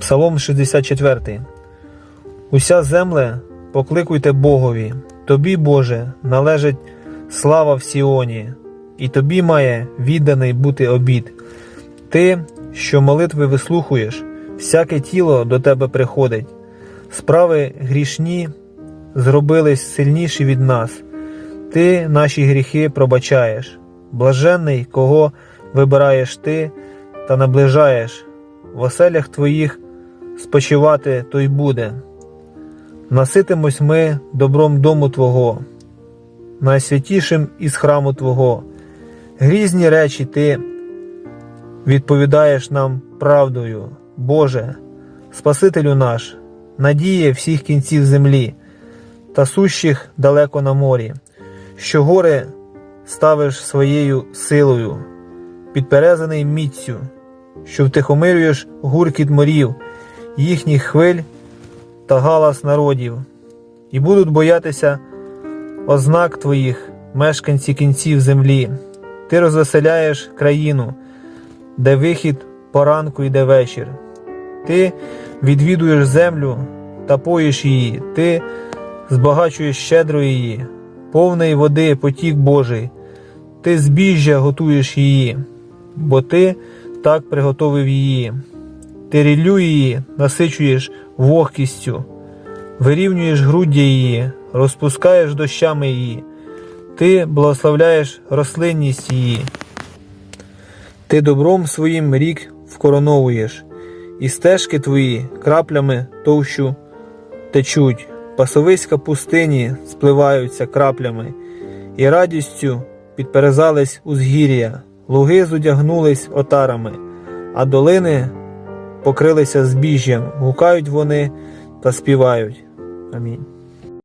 Псалом 64. Уся земле покликуйте Богові. Тобі, Боже, належить слава в Сіоні, і тобі має відданий бути обід. Ти, що молитви вислухуєш, всяке тіло до тебе приходить. Справи грішні зробились сильніші від нас. Ти наші гріхи пробачаєш. Блаженний, кого вибираєш ти та наближаєш. В оселях твоїх спочивати той буде. Наситимось ми добром дому Твого, найсвятішим із храму Твого. Грізні речі Ти відповідаєш нам правдою, Боже, Спасителю наш, надіє всіх кінців землі та сущих далеко на морі, що гори ставиш своєю силою, підперезаний міцю, що втихомирюєш гуркіт морів, їхніх хвиль та галас народів, і будуть боятися ознак твоїх, мешканці кінців землі. Ти розвеселяєш країну, де вихід поранку йде вечір. Ти відвідуєш землю та поїш її, ти збагачуєш щедро її, повний води потік Божий, ти збіжжя готуєш її, бо ти так приготовив її. Ти ріллю її насичуєш вогкістю, вирівнюєш груддя її, розпускаєш дощами її, ти благословляєш рослинність її. Ти добром своїм рік вкороновуєш, і стежки твої краплями товщу течуть, пасовиська пустині спливаються краплями, і радістю підперезались узгір'я, луги зодягнулись отарами, а долини покрилися збіжжям, гукають вони та співають. Амінь.